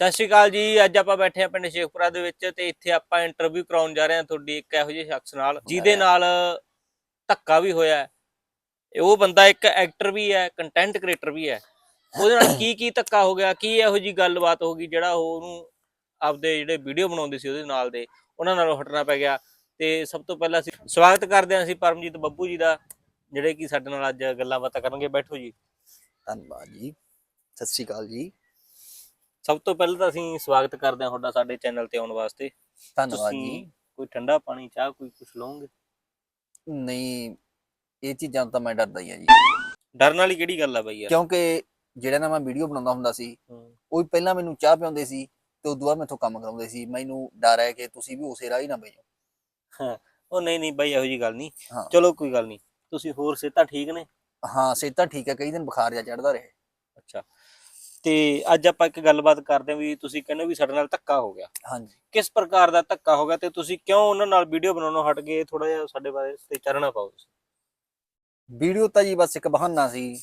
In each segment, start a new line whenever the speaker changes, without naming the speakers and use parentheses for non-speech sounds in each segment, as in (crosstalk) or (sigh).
ਸਤਿ ਸ਼੍ਰੀ ਅਕਾਲ ਜੀ ਅੱਜ ਆਪਾਂ ਬੈਠੇ ਆ ਪਿੰਡ ਸ਼ੇਖਪੁਰਾ ਦੇ ਵਿੱਚ ਤੇ ਇੱਥੇ ਆਪਾਂ ਇੰਟਰਵਿਊ ਕਰਾਉਣ ਜਾ ਰਹੇ ਹਾਂ ਤੁਹਾਡੀ ਇੱਕ ਇਹੋ ਜਿਹੇ ਸ਼ਖਸ ਨਾਲ ਜਿਹਦੇ ਨਾਲ ਧੱਕਾ ਵੀ ਹੋਇਆ ਉਹ ਬੰਦਾ ਇੱਕ ਐਕਟਰ ਵੀ ਹੈ ਕੰਟੈਂਟ ਕ੍ਰੀਏਟਰ ਵੀ ਹੈ। ਉਹਦੇ ਨਾਲ ਕੀ ਕੀ (coughs) ਧੱਕਾ ਹੋ ਗਿਆ ਕੀ ਇਹੋ ਜੀ ਗੱਲਬਾਤ ਹੋ ਗਈ ਜਿਹੜਾ ਉਹ ਉਹਨੂੰ ਆਪਦੇ ਜਿਹੜੇ ਵੀਡੀਓ ਬਣਾਉਂਦੇ ਸੀ ਉਹਦੇ ਨਾਲ ਦੇ ਉਹਨਾਂ ਨਾਲੋਂ ਹਟਣਾ ਪੈ ਗਿਆ। ਤੇ ਸਭ ਤੋਂ ਪਹਿਲਾਂ ਅਸੀਂ ਸਵਾਗਤ ਕਰਦੇ ਹਾਂ ਅਸੀਂ ਪਰਮਜੀਤ ਬੱਬੂ ਜੀ ਦਾ ਜਿਹੜੇ ਕਿ ਸਾਡੇ ਨਾਲ ਅੱਜ ਗੱਲਾਂ ਬਾਤਾਂ ਕਰਨਗੇ। ਬੈਠੋ ਜੀ।
ਧੰਨਵਾਦ ਜੀ। ਸਤਿ ਸ਼੍ਰੀ ਅਕਾਲ ਜੀ।
ਸਭ ਤੋਂ ਪਹਿਲਾਂ ਤਾਂ ਅਸੀਂ ਸਵਾਗਤ ਕਰਦੇ ਹਾਂ ਤੁਹਾਡਾ ਸਾਡੇ ਚੈਨਲ ਤੇ ਆਉਣ ਵਾਸਤੇ।
ਧੰਨਵਾਦ
ਤੁਸੀਂ
ਜੀ।
ਕੋਈ ਠੰਡਾ ਪਾਣੀ ਚਾਹ ਕੋਈ ਕੁਝ ਲਓਗੇ?
ਨਹੀਂ ਇਹ ਚੀਜ਼ਾਂ ਤੋਂ ਤਾਂ ਮੈਂ ਡਰਦਾ ਹੀ ਆ ਜੀ।
ਡਰਨ ਵਾਲੀ ਕਿਹੜੀ ਗੱਲ ਆ ਬਈ ਯਾਰ?
ਕਿਉਂਕਿ ਜਿਹੜਾ ਨਾ ਮੈਂ ਵੀਡੀਓ ਬਣਾਉਂਦਾ ਹੁੰਦਾ ਸੀ
ਹੂੰ।
ਉਹ ਪਹਿਲਾਂ ਮੈਨੂੰ ਚਾਹ ਪਿਆਉਂਦੇ ਸੀ ਤੇ ਉਦੋਂ ਬਾਅਦ ਮੈਥੋਂ ਕੰਮ ਕਰਾਉਂਦੇ ਸੀ। ਮੈਨੂੰ ਡਰ ਹੈ ਕਿ ਤੁਸੀਂ ਵੀ ਉਸੇ ਰਾਹ ਹੀ ਨਾ ਬਈਓ
ਉਹ ਨਹੀਂ ਨਹੀਂ ਬਈ ਇਹੋ ਜੀ ਗੱਲ ਨਹੀਂ।
ਹਾਂ।
ਚਲੋ ਕੋਈ ਗੱਲ ਨਹੀਂ। ਤੁਸੀਂ ਹੋਰ ਸਿਹਤਾਂ ਠੀਕ ਨੇ?
ਹਾਂ ਸਿਹਤ ਤਾਂ ਠੀਕ ਹੈ। ਕਈ ਦਿਨ ਬੁਖਾਰ ਜਾ ਚੜਦਾ ਰਹੇ।
ਅੱਛਾ। ਤੇ ਅੱਜ ਆਪਾਂ ਇੱਕ ਗੱਲਬਾਤ ਕਰਦੇ ਹਾਂ ਵੀ ਤੁਸੀਂ ਕਹਿੰਦੇ ਹੋ ਵੀ ਸਾਡੇ ਨਾਲ ਧੱਕਾ ਹੋ ਗਿਆ।
ਹਾਂਜੀ।
ਕਿਸ ਪ੍ਰਕਾਰ ਦਾ ਧੱਕਾ ਹੋ ਗਿਆ ਤੇ ਤੁਸੀਂ ਕਿਉਂ ਉਹਨਾਂ ਨਾਲ ਵੀਡੀਓ ਬਣਾਉਣੋਂ ਹਟ ਗਏ? ਥੋੜਾ ਜਿਹਾ ਸਾਡੇ ਬਾਰੇ ਤੇ ਚਾਨਣਾ ਪਾਓ ਤੁਸੀਂ।
ਵੀਡੀਓ ਤਾਂ ਜੀ ਬਸ ਇੱਕ ਬਹਾਨਾ ਸੀ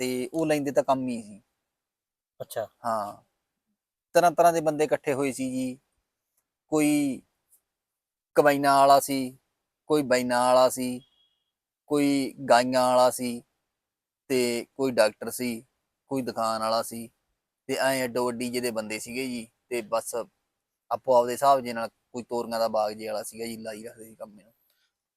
ਤੇ ਉਹ ਲੈਂਦੇ ਤਾਂ ਕੰਮ ਹੀ ਸੀ।
ਅੱਛਾ।
ਹਾਂ। ਤਰ੍ਹਾਂ ਤਰ੍ਹਾਂ ਦੇ ਬੰਦੇ ਇਕੱਠੇ ਹੋਏ ਸੀ ਜੀ। ਕੋਈ ਕਮਾਈਨਾ ਵਾਲਾ ਸੀ ਕੋਈ ਬੈਨਾ ਵਾਲਾ ਸੀ ਕੋਈ ਗਾਈਆਂ ਵਾਲਾ ਸੀ ਤੇ ਕੋਈ ਡਾਕਟਰ ਸੀ। ਕੋਈ ਦੁਕਾਨ ਵਾਲਾ ਸੀ ਤੇ ਐ ਅੱਡੋ ਵੱਡੀ ਜਿਹਦੇ ਬੰਦੇ ਸੀਗੇ ਜੀ ਤੇ ਬਸ ਆਪੋ ਆਪਦੇ ਹਿਸਾਬ ਜੇ ਨਾਲ ਕੋਈ ਤੋਰੀਆਂ ਦਾ ਬਾਗ ਜੇ ਵਾਲਾ ਸੀਗਾ ਜੀ ਲਾਈ ਰੱਖਦੇ ਸੀ ਕੰਮ ਨੂੰ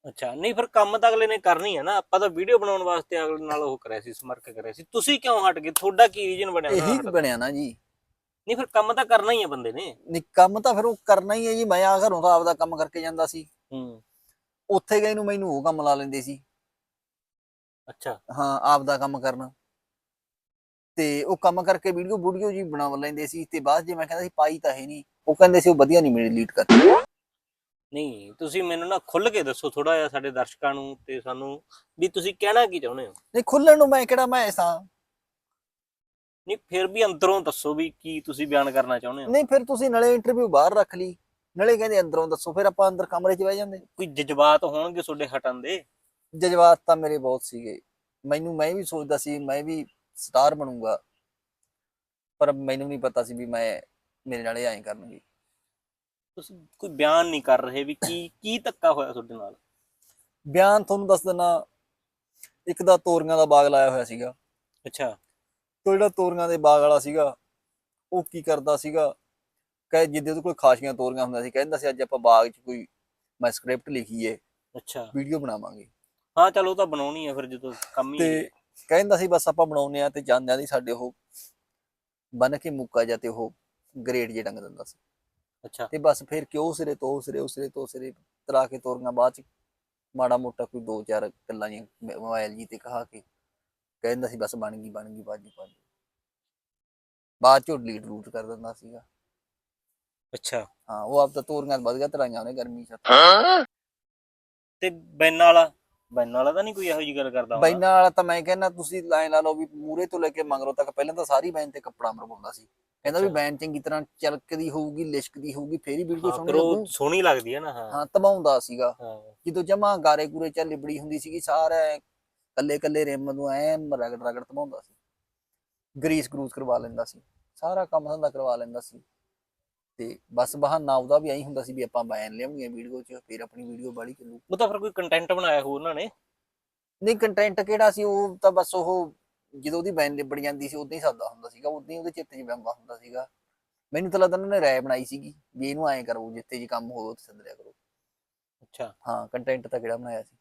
ਅੱਛਾ ਨਹੀਂ ਫਿਰ ਕੰਮ ਤਾਂ ਅਗਲੇ ਨੇ ਕਰਨੀ ਹੈ ਨਾ ਆਪਾਂ ਤਾਂ ਵੀਡੀਓ ਬਣਾਉਣ ਵਾਸਤੇ ਅਗਲੇ ਨਾਲ ਉਹ ਕਰਿਆ ਸੀ ਸਮਰਕ ਕਰਿਆ ਸੀ। ਤੁਸੀਂ ਕਿਉਂ ਹਟ ਗਏ? ਤੁਹਾਡਾ ਕੀ ਰੀਜਨ ਬਣਿਆ
ਇਹੀ? ਬਣਿਆ ਨਾ ਜੀ।
ਨਹੀਂ ਫਿਰ ਕੰਮ ਤਾਂ ਕਰਨਾ ਹੀ ਹੈ ਬੰਦੇ ਨੇ।
ਨਹੀਂ ਕੰਮ ਤਾਂ ਫਿਰ ਉਹ ਕਰਨਾ ਹੀ ਹੈ ਜੀ। ਮੈਂ ਆ ਘਰੋਂ ਤਾਂ ਆਪਦਾ ਕੰਮ ਕਰਕੇ ਜਾਂਦਾ ਸੀ।
ਹੂੰ।
ਉੱਥੇ ਗਏ ਨੂੰ ਮੈਨੂੰ ਉਹ ਕੰਮ ਲਾ ਲੈਂਦੇ ਸੀ।
ਅੱਛਾ।
ਹਾਂ ਆਪ ਦਾ ਕੰਮ ਕਰਨਾ। ਤੇ ਉਹ ਕੰਮ ਕਰਕੇ ਵੀਡੀਓ ਵੀਡੀਓ ਜੀ ਬਣਾ ਲੈਂਦੇ ਸੀ ਤੇ ਬਾਅਦ ਜੇ ਮੈਂ ਕਹਿੰਦਾ ਸੀ ਪਾਈ ਤਾਂ ਹੈ ਨਹੀਂ ਉਹ ਕਹਿੰਦੇ ਸੀ ਉਹ ਵਧੀਆ ਨਹੀਂ ਮੇਰੀ ਲੀਡ ਕਰਦੀ
ਨਹੀਂ ਤੁਸੀਂ ਮੈਨੂੰ ਨਾ ਖੁੱਲ ਕੇ ਦੱਸੋ ਥੋੜਾ ਜਿਹਾ ਸਾਡੇ ਦਰਸ਼ਕਾਂ ਨੂੰ ਤੇ ਸਾਨੂੰ ਵੀ ਤੁਸੀਂ ਕਹਿਣਾ ਕੀ ਚਾਹੁੰਦੇ ਹੋ?
ਨਹੀਂ ਖੁੱਲਣ ਨੂੰ ਮੈਂ ਕਿਹੜਾ ਮੈਂ ਐਸਾ
ਨਹੀਂ ਫਿਰ ਵੀ ਅੰਦਰੋਂ ਦੱਸੋ ਵੀ ਕੀ ਤੁਸੀਂ ਬਿਆਨ ਕਰਨਾ ਚਾਹੁੰਦੇ ਹੋ?
ਨਹੀਂ ਫਿਰ ਤੁਸੀਂ ਨਲੇ ਇੰਟਰਵਿਊ ਬਾਹਰ ਰੱਖ ਲਈ। ਨਲੇ ਕਹਿੰਦੇ ਅੰਦਰੋਂ ਦੱਸੋ ਫਿਰ ਆਪਾਂ ਅੰਦਰ ਕਮਰੇ 'ਚ ਬਹਿ ਜਾਂਦੇ।
ਕੋਈ ਜਜ਼ਬਾਤ ਹੋਣਗੇ ਤੁਹਾਡੇ ਹਟਣ ਦੇ?
ਜਜ਼ਬਾਤ ਤਾਂ ਮੇਰੇ ਬਹੁਤ ਸੀਗੇ। ਮੈਨੂੰ ਮੈਂ ਵੀ ਸੋਚਦਾ ਸੀ ਮੈਂ ਵੀ ਸਟਾਰ ਬਣੂੰਗਾ। ਪਰ ਮੈਨੂੰ ਨਹੀਂ ਪਤਾ ਸੀ ਵੀ ਮੈਂ ਮੇਰੇ ਨਾਲ ਇਹ ਐਂ ਕਰਨਗੇ।
ਤੁਸੀਂ ਕੋਈ ਬਿਆਨ ਨਹੀਂ ਕਰ ਰਹੇ ਵੀ ਕੀ ਕੀ ਧੱਕਾ ਹੋਇਆ ਤੁਹਾਡੇ ਨਾਲ?
ਬਿਆਨ ਤੁਹਾਨੂੰ ਦੱਸ ਦਿੰਨਾ ਇੱਕ ਦਾ ਤੋਰੀਆਂ ਦਾ ਬਾਗ ਲਾਇਆ ਹੋਇਆ ਸੀਗਾ।
ਅੱਛਾ।
ਤੇ ਜਿਹੜਾ ਤੋਰੀਆਂ ਦੇ ਬਾਗ ਵਾਲਾ ਸੀਗਾ ਉਹ ਕੀ ਕਰਦਾ ਸੀਗਾ? ਕਹੇ ਜਿੱਦੇ ਉਹਦੇ ਕੋਲ ਖਾਸੀਆਂ ਤੋਰੀਆਂ ਹੁੰਦਾ ਸੀ ਕਹਿੰਦਾ ਸੀ ਅੱਜ ਆਪਾਂ ਬਾਗ 'ਚ ਕੋਈ ਮੈਂ ਸਕ੍ਰਿਪਟ ਲਿਖੀਏ
ਅੱਛਾ।
ਵੀਡੀਓ ਬਣਾਵਾਂਗੇ।
ਹਾਂ ਚਲੋ ਉਹ ਤਾਂ ਬਣਾਉਣੀ ਹੈ ਫਿਰ ਜਦੋਂ ਕੰਮ ਹੀ
ਤੇ ਕਹਿੰਦਾ ਸੀ ਬਸ ਆਪਾਂ ਬਣਾਉਨੇ ਆ ਤੇ ਜਾਂਦਿਆਂ ਦੀ ਸਾਡੇ ਉਹ ਬਨ ਕੇ ਮੁੱਕਾ ਜਾਂ ਤੇ ਉਹ ਗ੍ਰੇਡ ਜੇ ਡੰਗ ਦਿੰਦਾ ਸੀ।
ਅੱਛਾ।
ਤੇ ਬਸ ਫਿਰ ਕਿਉਂ ਸਿਰੇ ਤੋਂ ਸਿਰੇ ਉਸ ਸਿਰੇ ਤੋਂ ਸਿਰੇ ਤਰਾ ਕੇ ਤੋਰੀਆਂ ਬਾਅਦ 'ਚ ਮਾੜਾ ਮੋਟਾ ਕੋਈ ਦੋ ਚਾਰ ਗੱਲਾਂ ਜੀ ਮੋਬਾਈਲ ਜੀ ਤੇ ਕਹਾ ਕੇ ਕਹਿੰਦਾ ਸੀ ਬਸ ਬਣ ਗਈ ਬਣ ਗਈ ਬਾਜੀ ਬਾਜੀ ਬਾਅਦ ਚੋਂ ਡਿਲੀਟ ਰੂਟ ਕਰ ਦਿੰਦਾ ਸੀਗਾ।
ਅੱਛਾ।
ਹਾਂ ਉਹ ਆਪ ਤਾਂ ਤੋਰੀਆਂ ਵਧ ਗਿਆ ਤਰਾਈਆਂ ਉਹਨੇ ਗਰਮੀ ਚ।
ਤੇ ਬੈਨ ਵਾਲਾ ਬੈਨ ਵਾਲਾ ਤਾਂ ਨਹੀਂ ਕੋਈ ਇਹੋ ਜੀ ਗੱਲ ਕਰਦਾ ਹੋਣਾ?
ਬੈਨਾਂ ਵਾਲਾ ਤਾਂ ਮੈਂ ਕਹਿੰਦਾ ਤੁਸੀਂ ਲਾਈਨ ਲਾ ਲਓ ਵੀ ਮੂਰੇ ਤੋਂ ਲੈ ਕੇ ਮੰਗਰੋ ਤੱਕ ਪਹਿਲਾਂ ਤਾਂ ਸਾਰੀ ਬੈਨ ਤੇ ਕੱਪੜਾ ਮਰਵਾਉਂਦਾ ਸੀ। ਕਹਿੰਦਾ ਵੀ
ਅੱਛਾ।
ਬੈਨ ਚੰਗੀ ਤਰ੍ਹਾਂ ਚਲਕਦੀ ਹੋਊਗੀ ਲਿਸ਼ਕਦੀ ਹੋਊਗੀ ਫੇਰ ਹੀ ਵੀਡੀਓ
ਹਾਂ,
ਸੋਹਣੀ
ਫਿਰ ਉਹ
ਲੱਗੂ
ਸੋਹਣੀ ਲੱਗਦੀ ਹੈ ਨਾ ਹਾਂ।
ਹਾਂ ਤਬਾਉਂਦਾ ਸੀਗਾ।
ਹਾਂ।
ਜਦੋਂ ਜਮਾ ਗਾਰੇ ਗੂਰੇ ਚ ਲਿਬੜੀ ਹੁੰਦੀ ਸੀਗੀ ਸਾਰਾ ਕੱਲੇ ਕੱਲੇ ਰਿਮ ਨੂੰ ਐ ਰਗੜ ਰਗੜ ਤਬਾਉਂਦਾ ਸੀ। ਗਰੀਸ ਗਰੂਸ ਕਰਵਾ ਲੈਂਦਾ ਸੀ। ਸਾਰਾ ਕੰਮ ਧੰਦਾ ਕਰਵਾ ਲੈਂਦਾ ਸੀ। ਤੇ ਬਸ ਬਹਾਨਾ ਉਹਦਾ ਵੀ ਐਂ ਹੁੰਦਾ ਸੀ ਵੀ ਆਪਾਂ ਬੈਨ ਲਿਆਉਣੀ ਵੀਡੀਓ ਚ ਫਿਰ ਆਪਣੀ ਵੀਡੀਓ ਬਾੜੀ ਚੱਲੂ।
ਉਹ ਤਾਂ ਫਿਰ ਕੋਈ ਕੰਟੈਂਟ ਬਣਾਇਆ ਹੋ ਉਹਨਾਂ ਨੇ?
ਨਹੀਂ ਕੰਟੈਂਟ ਕਿਹੜਾ ਸੀ ਉਹ ਤਾਂ ਬਸ ਉਹ ਜਦੋਂ ਉਹਦੀ ਬੈਨ ਲਿਬੜ ਜਾਂਦੀ ਸੀ ਉਦਾਂ ਹੀ ਸਾਦਾ ਹੁੰਦਾ ਸੀਗਾ ਉਦਾਂ ਹੀ ਉਹਦੇ ਚਿੱਤ 'ਚ ਬੰਦਾ ਹੁੰਦਾ ਸੀਗਾ। ਮੈਨੂੰ ਤਾਂ ਲੱਗਦਾ ਉਹਨਾਂ ਨੇ ਰਾਏ ਬਣਾਈ ਸੀਗੀ ਵੀ ਇਹਨੂੰ ਐਂ ਕਰੋ ਜਿੱਥੇ ਜੀ ਕੰਮ ਹੋਵੇ ਉੱਥੇ ਸੱਦ ਲਿਆ ਕਰੋ।
ਅੱਛਾ।
ਹਾਂ ਕੰਟੈਂਟ ਤਾਂ ਕਿਹੜਾ ਬਣਾਇਆ ਸੀ?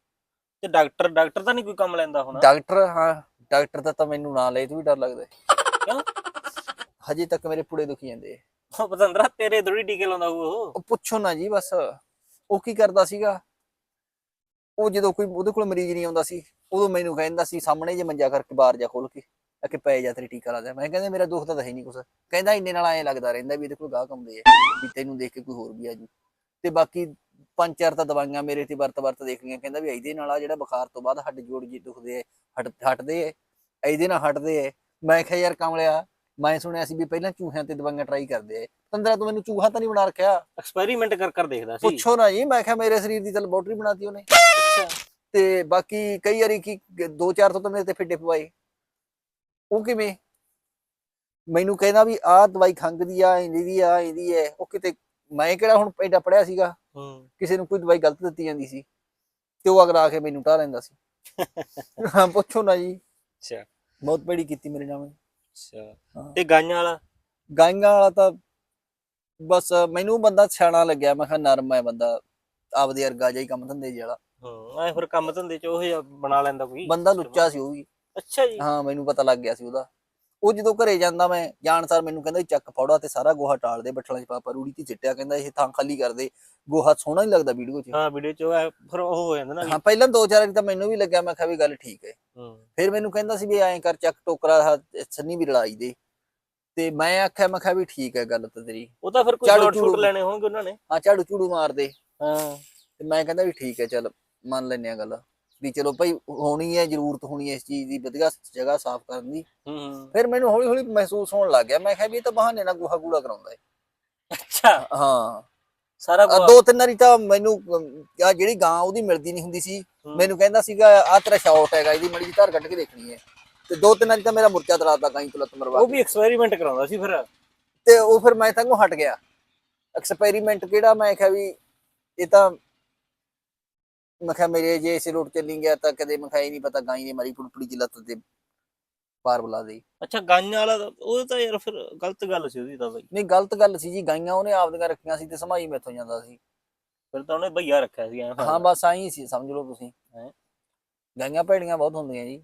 ਤੇ ਡਾਕਟਰ ਡਾਕਟਰ ਤਾਂ ਨਹੀਂ ਕੋਈ ਕੰਮ ਲੈਂਦਾ ਹੋਣਾ?
ਡਾਕਟਰ ਹਾਂ ਡਾਕਟਰ ਦਾ ਤਾਂ ਮੈਨੂੰ ਨਾਂ ਲਏ ਤੋਂ ਵੀ ਡਰ ਲੱਗਦਾ। ਹੈ।
ਕਿਉਂ?
ਹਜੇ ਤੱਕ ਮੇਰੇ ਪੁੜੇ ਦੁਖੀ ਜਾਂਦੇ ਆ।
ਉਹ ਪਤੰਦਰਾ, ਤੇਰੇ ਥੋੜੀ ਟੀਕੇ ਲਾਉਂਦਾ ਉਹ।
ਉਹ ਪੁੱਛੋ ਨਾ ਜੀ ਬਸ। ਉਹ ਕੀ ਕਰਦਾ ਸੀਗਾ? ਉਹ ਜਦੋਂ ਕੋਈ ਉਹਦੇ ਕੋਲ ਮਰੀਜ਼ ਨਹੀਂ ਆਉਂਦਾ ਸੀ, ਉਦੋਂ ਮੈਨੂੰ ਕਹਿੰਦਾ ਸੀ, ਸਾਹਮਣੇ ਜੇ ਮੰਜਾ ਕਰਕੇ ਬਾਹਰ ਜਾ ਖੋਲ ਕੇ, ਆ ਕਿ ਪੈ ਜਾ ਤੇਰੀ ਟੀਕਾ ਲਾ ਦੇ। ਮੈਂ ਕਹਿੰਦਾ, ਮੇਰਾ ਦੁੱਖ ਤਾਂ ਹੈ ਨਹੀਂ ਕੁਛ। ਕਹਿੰਦਾ, ਇੰਨੇ ਨਾਲ ਐਂ ਲੱਗਦਾ ਰਹਿੰਦਾ ਵੀ ਇਹਦੇ ਕੋਲ ਗਾਹਕ ਆਉਂਦੇ ਆ, ਵੀ ਤੈਨੂੰ ਦੇਖ ਕੇ ਕੋਈ ਹੋਰ ਵੀ ਆ ਆਜੂ ਤੇ ਬਾਕੀ ਪੰਜ ਚਾਰ ਤਾਂ ਦਵਾਈਆਂ ਮੇਰੇ ਤੇ ਵਰਤ ਵਰਤ ਦੇਖ ਲਈਆਂ। ਕਹਿੰਦਾ ਵੀ ਇਹਦੇ ਨਾਲ ਆ ਜਿਹੜਾ ਬੁਖਾਰ ਤੋਂ ਬਾਅਦ ਹੱਡ ਜੋੜ ਜੀ ਦੁਖਦੇ ਆ ਹਟ ਹਟਦੇ ਆ, ਇਹਦੇ ਨਾਲ ਹਟਦੇ ਆ। ਮੈਂ ਕਿਹਾ, ਯਾਰ ਕਮਲਿਆ ਮੈਂ ਸੁਣਿਆ ਸੀ ਵੀ ਪਹਿਲਾਂ ਚੂਹਿਆਂ ਤੇ ਦਵਾਈਆਂ ਟਰਾਈ ਕਰਦੇ ਆ। ਤੰਦਰਾ ਤੂੰ ਮੈਨੂੰ ਚੂਹਾ ਤਾਂ ਨਹੀਂ ਬਣਾ ਰੱਖਿਆ।
ਐਕਸਪੈਰੀਮੈਂਟ ਕਰ ਕਰ ਦੇਖਦਾ ਸੀ।
ਪੁੱਛੋ ਨਾ ਜੀ ਮੈਂ ਕਿਹਾ ਮੇਰੇ ਸਰੀਰ ਦੀ ਤਾਂ ਲੈਬੋਰਟਰੀ ਬਣਾਤੀ ਉਹਨੇ। ਤੇ ਬਾਕੀ ਕਈ ਵਾਰੀ ਕੀ ਦੋ ਚਾਰ ਤੋਂ ਤਾਂ ਮੇਰੇ ਤੇ ਫਿੱਡੇ ਪਵਾਏ। ਉਹ ਕਿਵੇਂ? ਮੈਨੂੰ ਕਹਿੰਦਾ ਵੀ ਆਹ ਦਵਾਈ ਖੰਘ ਦੀ ਆ ਇਹਦੀ ਦੀ ਆ ਇਹਦੀ ਹੈ ਉਹ ਕਿਤੇ ਮੈਂ ਕਿਹੜਾ ਹੁਣ ਐਡਾ ਪੜਿਆ ਸੀਗਾ। ਕਿਸੇ ਨੂੰ ਕੋਈ ਦਵਾਈ ਗਲਤ ਦਿੱਤੀ ਜਾਂਦੀ ਸੀ। ਤੇ ਉਹ ਅਗਲਾ ਆ ਕੇ ਮੈਨੂੰ ਢਾ ਲੈਂਦਾ ਸੀ। (laughs) ਹਾਂ ਪੁੱਛੋ ਨਾ ਜੀ।
ਅੱਛਾ।
ਬਹੁਤ ਬੜੀ ਕੀਤੀ ਮੇਰੇ ਨਾਲ
ਅੱਛਾ। ਤੇ ਗਾਈਆਂ ਵਾਲਾ?
ਗਾਈਆਂ ਵਾਲਾ ਤਾਂ ਬਸ ਮੈਨੂੰ ਬੰਦਾ ਸਿਆਣਾ ਲੱਗਿਆ ਮੈਂ ਕਿਹਾ ਨਰਮ ਹੈ ਬੰਦਾ ਆਪਦੇ ਵਰਗਾ ਜਿਹਾ ਹੀ ਕੰਮ ਧੰਦੇ ਜਿਹੜਾ
ਹੂੰ ਐ ਫਿਰ ਕੰਮ ਧੰਦੇ ਚ ਉਹ ਬਣਾ ਲੈਂਦਾ ਕੋਈ?
ਬੰਦਾ ਲੁੱਚਾ ਸੀ ਉਹ ਵੀ।
ਅੱਛਾ ਜੀ।
ਹਾਂ ਮੈਨੂੰ ਪਤਾ ਲੱਗ ਗਿਆ ਸੀ ਉਹਦਾ। ਉਹ ਜਦੋਂ ਘਰੇ ਜਾਂਦਾ ਮੈਂ ਜਾਣਸਾਰ ਮੈਨੂੰ ਕਹਿੰਦਾ ਚੱਕ ਫੌੜਾ ਤੇ ਸਾਰਾ ਗੋਹਾ ਟਾਲ ਦੇ ਬੱਠਲਾਂ 'ਚ ਪਾਪਾ ਰੂੜੀ ਤੇ ਚਿੱਟਿਆ ਕਹਿੰਦਾ ਇਹ ਥਾਂ ਖਾਲੀ ਕਰ ਦੇ ਗੋਹਾ ਸੋਹਣਾ ਨਹੀਂ ਲੱਗਦਾ ਵੀਡੀਓ 'ਚ?
ਹਾਂ ਵੀਡੀਓ ਚ ਉਹ ਐ ਫਿਰ ਉਹ ਹੋ ਜਾਂਦਾ ਨਾ
ਹਾਂ ਪਹਿਲਾਂ ਦੋ ਚਾਰ ਵਾਰੀ ਤਾਂ ਮੈਨੂੰ ਵੀ ਲੱਗਿਆ ਮੈਂ ਕਿਹਾ ਵੀ ਗੱਲ ਠੀਕ ਹੈ
ਹੂੰ।
ਫਿਰ ਮੈਨੂੰ ਕਹਿੰਦਾ ਸੀ ਵੀ ਐਂ ਕਰ ਚੱਕ ਟੋਕਰਾ ਆਹ ਸੰਨੀ ਵੀ ਲੜਾਈ ਦੇ। ਤੇ ਮੈਂ ਆਖਿਆ ਮੈਂ ਕਿਹਾ ਵੀ ਠੀਕ ਹੈ ਗੱਲ ਤਾਂ ਤੇਰੀ।
ਉਹ ਤਾਂ ਫਿਰ ਕੋਈ
ਝਾੜੂ
ਸ਼ੂਟ
ਝੂੜੂ।
ਲੈਣੇ ਹੋਣਗੇ ਉਹਨਾਂ ਨੇ।
ਹਾਂ ਝਾੜੂ ਝੂੜੂ ਮਾਰ ਦੇ।
ਹਾਂ।
ਤੇ ਮੈਂ ਕਹਿੰਦਾ ਵੀ ਠੀਕ ਹੈ ਚੱਲ ਮੰਨ ਲੈਨੇ ਆ ਗੱਲ। ਵੀ ਚਲੋ ਭਾਈ ਹੋਣੀ ਹੈ ਜ਼ਰੂਰਤ ਹੋਣੀ ਹੈ ਇਸ ਚੀਜ਼ ਦੀ ਵਧੀਆ ਜਗ੍ਹਾ ਸਾਫ਼ ਕਰਨ ਦੀ।
ਹੂੰ
ਫਿਰ ਮੈਨੂੰ ਹੌਲੀ ਹੌਲੀ ਮਹਿਸੂਸ ਹੋਣ ਲੱਗ ਗਿਆ ਮੈਂ ਕਿਹਾ ਵੀ ਇਹ ਤਾਂ ਬਹਾਨੇ ਨਾਲ ਗੋਹਾ ਕੂੜਾ ਕਰਾਉਂਦਾ ਹੈ
ਅੱਛਾ।
ਹਾਂ।
ਸਾਰਾ
ਦੋ ਤਿੰਨ ਵਾਰੀ ਤਾਂ ਮੈਨੂੰ ਆ ਜਿਹੜੀ ਗਾਂ ਉਹਦੀ ਮਿਲਦੀ ਨਹੀਂ ਹੁੰਦੀ ਸੀ। ਮੈਨੂੰ ਕਹਿੰਦਾ ਸੀਗਾ ਆ ਤੇਰਾ ਸ਼ਾਟ ਹੈਗਾ ਇਹਦੀ ਮੜੀ ਧਾਰ ਕੱਢ ਕੇ ਦੇਖਣੀ ਹੈ। ਤੇ ਦੋ ਤਿੰਨ ਵਾਰੀ ਤਾਂ ਮੇਰਾ ਮੁਰਚਾ ਤਰਾਤਾ ਗਾਂ ਤੋਂ ਲੱਤ ਮਰਵਾ
ਉਹ। ਵੀ ਐਕਸਪੈਰੀਮੈਂਟ ਕਰਾਉਂਦਾ ਸੀ ਫਿਰ।
ਤੇ ਉਹ ਫਿਰ ਮੈਂ ਤਾਂ ਹਟ ਗਿਆ। ਐਕਸਪੈਰੀਮੈਂਟ ਕਿਹੜਾ? ਮੈਂ ਕਿਹਾ ਵੀ ਇਹ ਤਾਂ ਮੈਂ ਕਿਹਾ ਮੇਰੇ ਜੇ ਇਸੇ ਰੋਡ ਚੱਲੀ ਗਿਆ ਤਾਂ ਕਦੇ ਮੈਂ ਕਿਹਾ ਇਹ ਨਹੀਂ ਪਤਾ ਗਾਂ ਨੇ ਮਾਰੀ ਪੁੜਪੜੀ ਚ ਲੱਤ ਤੇ ਪਾਰ ਬੁਲਾ ਦੇ
ਅੱਛਾ ਗਾਈਆਂ ਵਾਲਾ ਤਾਂ- ਉਹ ਤਾਂ ਯਾਰ ਫਿਰ ਗਲਤ ਗੱਲ ਸੀ ਉਹਦੀ ਤਾਂ ਬਈ।
ਨਹੀਂ ਗਲਤ ਗੱਲ ਸੀ ਜੀ ਗਾਈਆਂ ਉਹਨੇ ਆਪਦੀਆਂ ਰੱਖੀਆਂ ਸੀ ਤੇ ਸਮਾਈ ਮੈਥੋਂ ਜਾਂਦਾ ਸੀ।
ਫਿਰ ਤਾਂ ਉਹਨੇ ਭਈਆ ਰੱਖਿਆ ਸੀ ਐਂ
ਹਾਂ ਬਸ ਆਈ ਸੀ ਸਮਝ ਲਓ ਤੁਸੀਂ।
ਹੈਂ।
ਗਾਈਆਂ ਭੈੜੀਆਂ ਬਹੁਤ ਹੁੰਦੀਆਂ ਜੀ।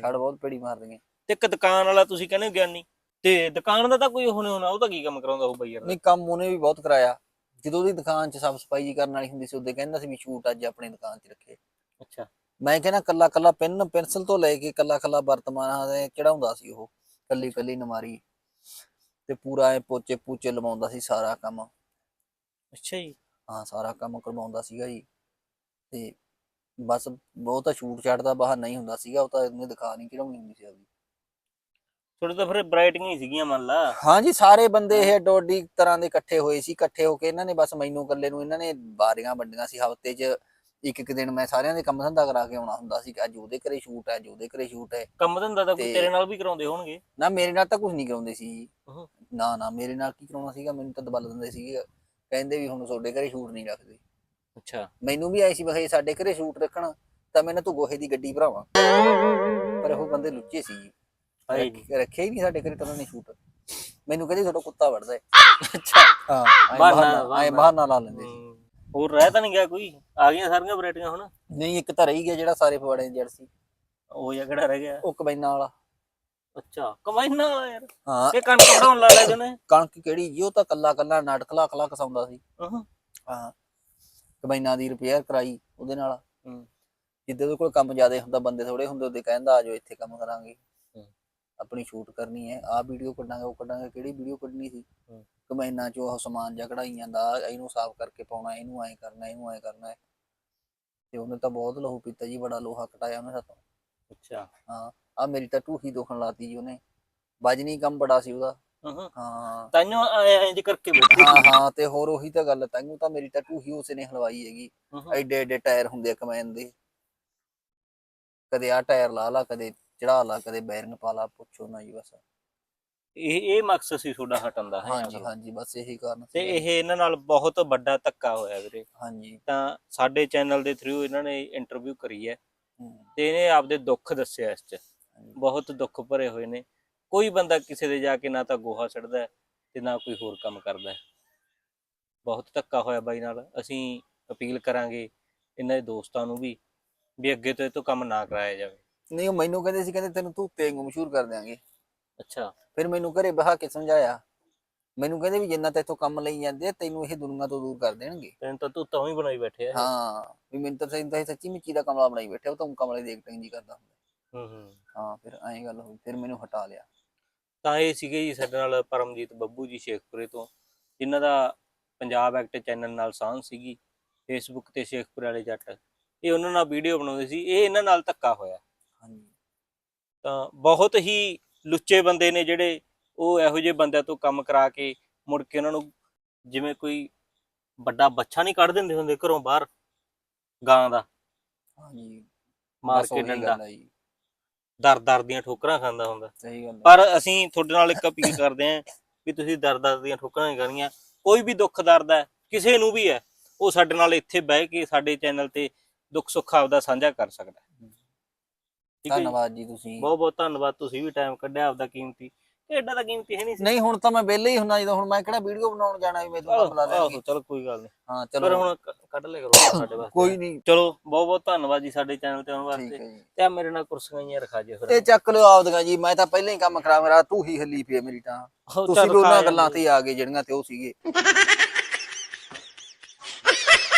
ਛੜ ਬਹੁਤ ਭੈੜੀ ਮਾਰਦੀਆਂ।
ਤੇ ਇੱਕ ਦੁਕਾਨ ਵਾਲਾ ਤੁਸੀਂ ਕਹਿੰਦੇ ਹੋ ਗਿਆਨੀ? ਤੇ ਦੁਕਾਨ ਦਾ ਤਾਂ ਕੋਈ ਉਹ ਨਹੀਂ ਹੋਣਾ ਉਹ ਤਾਂ ਕੀ ਕੰਮ ਕਰਾਉਂਦਾ ਉਹ ਬਈ ਯਾਰ
ਨਹੀਂ ਕੰਮ ਉਹਨੇ ਵੀ ਬਹੁਤ ਕਰਾਇਆ। ਜਦੋਂ ਉਹਦੀ ਦੁਕਾਨ 'ਚ ਸਾਫ਼ ਸਫ਼ਾਈ ਜੀ ਕਰਨ ਵਾਲੀ ਹੁੰਦੀ ਸੀ ਉਹਦੇ ਕਹਿੰਦਾ ਸੀ ਵੀ ਸ਼ੂਟ ਅੱਜ ਆਪਣੀ ਦੁਕਾਨ 'ਚ ਰੱਖੇ।
ਅੱਛਾ।
ਮੈਂ ਕਹਿੰਦਾ ਕੱਲਾ ਕੱਲਾ ਪੈਨ ਪੈਨਸਲ ਤੋਂ ਲੈ ਕੇ ਕੱਲਾ ਕੱਲਾ ਵਰਤਮਾਨ ਦੇ ਚੜਾਉਂਦਾ ਸੀ ਉਹ? ਕੱਲੀ ਕੱਲੀ ਨਮਾਰੀ। ਤੇ ਪੂਰਾ ਐ ਪੋਚੇ ਪੂਚੇ ਲਵਾਉਂਦਾ ਸੀ ਸਾਰਾ ਕੰਮ।
ਅੱਛਾ ਜੀ।
ਹਾਂ ਸਾਰਾ ਕੰਮ ਕਰਵਾਉਂਦਾ ਸੀਗਾ ਜੀ। ਤੇ ਬਸ ਬਹੁਤਾ ਛੂਟ ਛਾਟ ਦਾ ਬਹਾਨਾ ਹੀ ਹੁੰਦਾ ਸੀਗਾ ਉਹ ਤਾਂ ਇਹਨੇ ਦਿਖਾ ਨਹੀਂ ਕਿਹੜਾਉਣੀ ਹੁੰਦੀ ਸੀ ਆਪਦੀ।
ਥੋੜੇ ਤਾਂ ਫਿਰ ਬ੍ਰਾਈਟਿੰਗ ਹੀ ਸੀਗੀਆਂ ਮੰਨ ਲਾ।
ਹਾਂਜੀ ਸਾਰੇ ਬੰਦੇ ਇਹ ਡੋਡੀ ਤਰ੍ਹਾਂ ਦੇ ਇਕੱਠੇ ਹੋਏ ਸੀ ਇਕੱਠੇ ਹੋ ਕੇ ਇਹਨਾਂ ਨੇ ਬਸ ਮੈਨੂੰ ਇਕੱਲੇ ਨੂੰ ਇਹਨਾਂ ਨੇ ਬਾਰੀਆਂ ਵੰਡੀਆਂ ਸੀ ਹਫ਼ਤੇ 'ਚ। ਇੱਕ ਇੱਕ ਦਿਨ ਮੈਂ ਸਾਰਿਆਂ ਦੇ ਕੰਮ ਧੰਦਾ ਕਰਾ ਕੇ ਆਉਣਾ ਹੁੰਦਾ ਸੀ ਕਿ ਅੱਜ ਉਹਦੇ ਘਰੇ ਸ਼ੂਟ ਹੈ ਅੱਜ ਉਹਦੇ ਘਰੇ ਸ਼ੂਟ ਹੈ।
ਕੰਮ ਧੰਦਾ ਤਾਂ ਕੋਈ
ਤੇ-
ਤੇਰੇ ਨਾਲ ਵੀ ਕਰਾਉਂਦੇ ਹੋਣਗੇ?
ਨਾ ਮੇਰੇ ਨਾਲ ਤਾਂ ਕੁਝ ਨਹੀਂ ਕਰਾਉਂਦੇ ਸੀ। ਜੀ। ਨਾ ਨਾ ਮੇਰੇ ਨਾਲ ਕੀ ਕਰਾਉਣਾ ਸੀਗਾ? ਮੈਨੂੰ ਤਾਂ ਦਬਲ ਦਿੰਦੇ ਸੀਗੇ। ਕਹਿੰਦੇ ਵੀ ਹੁਣ ਤੁਹਾਡੇ ਘਰੇ ਸ਼ੂਟ ਨਹੀਂ ਰੱਖਦੇ।
ਅੱਛਾ।
ਮੈਨੂੰ ਵੀ ਆਈ ਸੀ ਬਖੇ ਸਾਡੇ ਘਰੇ ਸ਼ੂਟ ਰੱਖਣ ਤਾਂ ਮੈਂ ਨਾ ਤੂੰ ਗੋਹੇ ਦੀ ਗੱਡੀ ਭਰਾਵਾਂ। ਪਰ ਉਹ ਬੰਦੇ ਲੁੱਚੇ ਸੀ। ਜੀ ਰੱਖਿਆ ਹੀ ਨਹੀਂ ਸਾਡੇ ਘਰੇ ਤਾਂ ਉਹਨਾਂ ਨੇ ਸ਼ੂਟ। ਮੈਨੂੰ ਕਹਿੰਦੇ ਤੁਹਾਡਾ ਕੁੱਤਾ ਵੜਦਾ ਹੈ
ਅੱਛਾ
ਹਾਂ ਐਂ
ਬਹਾਨਾ-।
ਬਹਾਨਾ ਲਾ ਲੈਂਦੇ ਸੀ।
ਹੋਰ ਰਹਿ ਤਾਂ ਨਹੀਂ ਗਿਆ ਕੋਈ? ਆ ਗਈਆਂ ਸਾਰੀਆਂ ਵੈਰਾਈਟੀਆਂ ਹੁਣ?
ਨਹੀਂ ਇੱਕ ਤਾਂ ਰਹੀ ਗਿਆ ਜਿਹੜਾ ਸਾਰੇ ਪਵਾੜੇ ਜੜ ਸੀ।
ਉਹ ਜਿਹਾ ਕਿਹੜਾ ਰਹਿ ਗਿਆ?
ਉਹ ਕਬੈਨਾ ਵਾਲਾ।
ਅੱਛਾ ਕਮਾਈਨਾ ਵਾਲਾ ਯਾਰ।
ਹਾਂ।
ਇਹ ਕਣਕ ਕਢਾਉਣ ਲਾ ਲਿਆ ਜਨੇ
ਕਣਕ ਕਿਹੜੀ ਜੀ ਉਹ ਤਾਂ ਕੱਲਾ ਕੱਲਾ ਨਾਟਕ ਲਾ ਕਲਾ ਕਸਾਉਂਦਾ ਸੀ।
ਹਾਂ।
ਹਾਂ। ਕਬੈਨਾ ਦੀ ਰਿਪੇਅਰ ਕਰਾਈ ਉਹਦੇ ਨਾਲ।
ਹੂੰ।
ਜਿੱਦੇ ਉਹਦੇ ਕੋਲ ਕੰਮ ਜ਼ਿਆਦਾ ਹੁੰਦਾ ਬੰਦੇ ਥੋੜੇ ਹੁੰਦੇ ਉਹਦੇ ਕਹਿੰਦਾ ਆ ਜਾਓ ਇੱਥੇ ਕੰਮ ਕਰਾਂਗੇ। ਆਪਣੀ ਸ਼ੂਟ ਕਰਨੀ ਹੈ ਆਹ ਵੀਡੀਓ ਕੱਢਾਂਗੇ ਉਹ ਕੱਢਾਂਗੇ ਕਿਹੜੀ ਵੀਡੀਓ ਕੱਢਣੀ ਸੀ?
ਹੂੰ।
ਕਮੈਨਾ ਚ ਉਹ ਸਮਾਨ ਜਿਹਾ ਕਢਾਈ ਜਾਂਦਾ ਆਹ ਇਹਨੂੰ ਸਾਫ਼ ਕਰਕੇ ਪਾਉਣਾ ਇਹਨੂੰ ਐਂ ਕਰਨਾ ਇਹਨੂੰ ਐਂ ਕਰਨਾ। ਹੈ ਤੇ ਉਹਨੇ ਤਾਂ ਬਹੁਤ ਲਹੂ ਪੀਤਾ ਜੀ ਬੜਾ ਲੋਹਾ ਕਟਾਇਆ ਉਹਨੇ ਸਾਤੋਂ।
ਅੱਛਾ।
ਹਾਂ ਆ ਮੇਰੀ ਤਾਂ ਟੂਹੀ ਦੁਖਣ ਲਾਤੀ ਜੀ ਉਹਨੇ। ਵਜਨੀ ਕੰਮ ਬੜਾ ਸੀ ਉਹਦਾ।
ਹਾਂ।
ਹਾਂ।
ਤਾਈਓ ਐਂ ਕਰਕੇ ਬੈਠੇ
ਹਾਂ ਹਾਂ ਤੇ ਹੋਰ ਉਹੀ ਤਾਂ ਗੱਲ ਤੈਨੂੰ ਤਾਂ ਮੇਰੀ ਤਾਂ ਟੂਹੀ ਉਸੇ ਨੇ ਹਲਵਾਈ ਹੈਗੀ।
ਹਾਂ।
ਐਡੇ ਐਡੇ ਟਾਇਰ ਹੁੰਦੇ ਆ ਕਮੈਨ ਦੇ। ਕਦੇ ਆ ਟਾਇਰ ਲਾ ਲਾ ਕਦੇ ਚੜਾ ਲਾ ਕਦੇ ਬੈਰਿੰਗ ਪਾ ਲਾ ਪੁੱਛੋ ਨਾ ਜੀ ਬਸ।
ਇਹ ਇਹ ਮਕਸਦ ਸੀ ਤੁਹਾਡਾ ਹਟਣ ਦਾ ਹੈ
ਹਾਂਜੀ ਹਾਂਜੀ ਬਸ ਇਹੀ ਕਾਰਨ
ਤੇ
ਸੀਗਾ।
ਇਹ ਇਹਨਾਂ ਨਾਲ ਬਹੁਤ ਵੱਡਾ ਧੱਕਾ ਹੋਇਆ ਵੀਰੇ।
ਹਾਂਜੀ।
ਤਾਂ ਸਾਡੇ ਚੈਨਲ ਦੇ ਥਰੂ ਇਹਨਾਂ ਨੇ ਇੰਟਰਵਿਊ ਕਰੀ ਹੈ। ਤੇ ਇਹਨੇ ਆਪਦੇ ਦੁੱਖ ਦੱਸਿਆ ਇਸ ਚ। ਬਹੁਤ ਦੁੱਖ ਭਰੇ ਹੋਏ ਨੇ। ਕੋਈ ਬੰਦਾ ਕਿਸੇ ਦੇ ਜਾ ਕੇ ਨਾ ਤਾਂ ਗੋਹਾ ਛੱਡਦਾ ਤੇ ਨਾ ਕੋਈ ਹੋਰ ਕੰਮ ਕਰਦਾ ਬਹੁਤ ਧੱਕਾ ਹੋਇਆ ਬਾਈ ਨਾਲ। ਅਸੀਂ ਅਪੀਲ ਕਰਾਂਗੇ ਇਹਨਾਂ ਦੇ ਦੋਸਤਾਂ ਨੂੰ ਵੀ ਵੀ ਅੱਗੇ ਤੋਂ ਇਹ ਤੋਂ ਕੰਮ ਨਾ ਕਰਾਇਆ ਜਾਵੇ।
ਨਹੀਂ ਉਹ ਮੈਨੂੰ ਕਹਿੰਦੇ ਸੀ ਕਹਿੰਦੇ ਤੈਨੂੰ ਧੂਤੇ ਵਾਂਗੂ ਮਸ਼ਹੂਰ ਕਰ ਦਿਆਂਗੇ।
ਅੱਛਾ।
ਫਿਰ ਮੈਨੂੰ ਘਰੇ ਬਹਾ ਕੇ ਸਮਝਾਇਆ। ਮੈਨੂੰ ਕਹਿੰਦੇ ਵੀ ਜਿੰਨਾ ਤੇਥੋਂ ਕੰਮ ਲਈ ਜਾਂਦੇ ਆ, ਤੈਨੂੰ ਇਹ ਦੁਨੀਆ ਤੋਂ ਦੂਰ ਕਰ ਦੇਣਗੇ।
ਤੈਨੂੰ ਤਾਂ ਤੂੰ ਤਾਂ ਹੀ ਬਣਾਈ ਬੈਠੇ ਆ ਇਹ।
ਹਾਂ ਵੀ ਮੈਨੂੰ ਤਾਂ ਤੈਨੂੰ ਤਾਂ ਇਹ ਸੱਚੀ ਮਿੱਚੀ ਦਾ ਕਮਲਾ ਬਣਾਈ ਬੈਠਿਆ ਉਹ ਤਾਂ ਊਂ ਕਮਲੇ ਦੇਖ ਟੰਗ ਜੀ ਕਰਦਾ ਹੁੰਦਾ।
ਹੂੰ ਹੂੰ।
ਹਾਂ ਫਿਰ ਐਂ ਗੱਲ ਹੋਈ ਫਿਰ ਮੈਨੂੰ ਹਟਾ ਲਿਆ।
ਤਾਂ ਇਹ ਸੀਗੇ ਜੀ ਸਾਡੇ ਨਾਲ ਪਰਮਜੀਤ ਬੱਬੂ ਜੀ ਸ਼ੇਖਪੁਰੇ ਤੋਂ ਜਿਨ੍ਹਾਂ ਦਾ ਪੰਜਾਬ ਐਕਟ ਚੈਨਲ ਨਾਲ ਸਾਂਝ ਸੀਗੀ ਫੇਸਬੁੱਕ ਤੇ ਸ਼ੇਖਪੁਰੇ ਵਾਲੇ ਜੱਟ। ਇਹ ਉਹਨਾਂ ਨਾਲ ਵੀਡੀਓ ਬਣਾਉਂਦੇ ਸੀ ਇਹ ਇਹਨਾਂ ਨਾਲ ਧੱਕਾ ਹੋਇਆ। ਤਾਂ ਬਹੁਤ ਹੀ ਲੁੱਚੇ ਬੰਦੇ ਨੇ ਜਿਹੜੇ ਉਹ ਇਹੋ ਜਿਹੇ ਬੰਦਿਆਂ ਤੋਂ ਕੰਮ ਕਰਾ ਕੇ ਮੁੜ ਕੇ ਉਹਨਾਂ ਨੂੰ ਜਿਵੇਂ ਕੋਈ ਵੱਡਾ ਬੱਚਾ ਨਹੀਂ ਕੱਢ ਦਿੰਦੇ ਹੁੰਦੇ ਘਰੋਂ ਬਾਹਰ ਗਾਂ ਦਾ।
ਹਾਂਜੀ।
ਮਾਰ ਕੇ ਡੰਡਾ। ਦਰ ਦਰ ਦੀਆਂ ਠੋਕਰਾਂ ਖਾਂਦਾ ਹੁੰਦਾ।
ਸਹੀ ਗੱਲ ਹੈ
ਪਰ ਅਸੀਂ ਤੁਹਾਡੇ ਨਾਲ ਇੱਕ ਅਪੀਲ ਕਰਦੇ ਆਂ ਵੀ ਤੁਸੀਂ ਦਰ ਦਰ ਦੀਆਂ ਠੋਕਰਾਂ ਨਹੀਂ ਕਰਨੀਆਂ ਕੋਈ ਵੀ ਦੁੱਖ ਦਰਦ ਹੈ ਕਿਸੇ ਨੂੰ ਵੀ ਹੈ ਉਹ ਸਾਡੇ ਨਾਲ ਇੱਥੇ ਬਹਿ ਕੇ ਸਾਡੇ ਚੈਨਲ ਤੇ ਦੁੱਖ ਸੁੱਖ ਆਪਦਾ ਸਾਂਝਾ ਕਰ ਸਕਦਾ। ਠੀਕ ਹੈ ਜੀ?
ਧੰਨਵਾਦ ਜੀ ਤੁਸੀਂ।
ਬਹੁਤ ਬਹੁਤ ਧੰਨਵਾਦ ਤੁਸੀਂ ਵੀ ਟਾਈਮ ਕੱਢਿਆ ਆਪਦਾ ਕੀਮਤੀ। ਐਡਾ ਤਾਂ ਕੀਮਤੀ ਹੈ ਨਹੀਂ ਸੀ।
ਨਹੀਂ ਹੁਣ ਤਾਂ ਮੈਂ ਵਿਹਲੇ ਹੀ ਹੁੰਨਾ ਜਦੋਂ ਹੁਣ ਮੈਂ ਕਿਹੜਾ ਵੀਡੀਓ ਬਣਾਉਣ ਜਾਣਾ ਵੀ ਮੈਨੂੰ ਕੰਮ ਲਾ
ਆਹੋ
ਲੈਣਗੇ
ਚਲੋ ਕੋਈ ਗੱਲ ਨਹੀਂ
ਹਾਂ
ਪਰ
ਚਲੋ।
ਹੁਣ ਕ- ਕੱਢ ਲਿਆ ਕਰੋ ਸਾਡੇ ਵਾਸਤੇ।
ਕੋਈ ਨਹੀਂ
ਚਲੋ ਬਹੁਤ ਬਹੁਤ ਧੰਨਵਾਦ ਜੀ ਸਾਡੇ ਚੈਨਲ ਤੇ ਆਉਣ
ਠੀਕ
ਵਾਸਤੇ।
ਹੈ ਜੀ।
ਤੇ ਆ ਮੇਰੇ ਨਾਲ ਕੁਰਸੀਆਂ ਹੀ ਰਖਾ ਜਿਓ ਫਿਰ।
ਇਹ ਚੱਕ ਲਿਓ ਆਪਦੀਆਂ ਜੀ ਮੈਂ ਤਾਂ ਪਹਿਲਾਂ ਹੀ ਕੰਮ ਖਰਾਬ ਕਰਾ ਤੂੰ ਹੀ ਹੱਲੀ ਪਈ ਮੇਰੀ ਤਾਂ। ਤੁਸੀਂ
ਚੱਲ
ਵੀ ਉਹਨਾਂ
ਖਾ
ਗੱਲਾਂ। ਤੇ ਹੀ ਆ ਗਏ ਜਿਹੜੀਆਂ ਤੇ ਉਹ ਸੀਗੇ।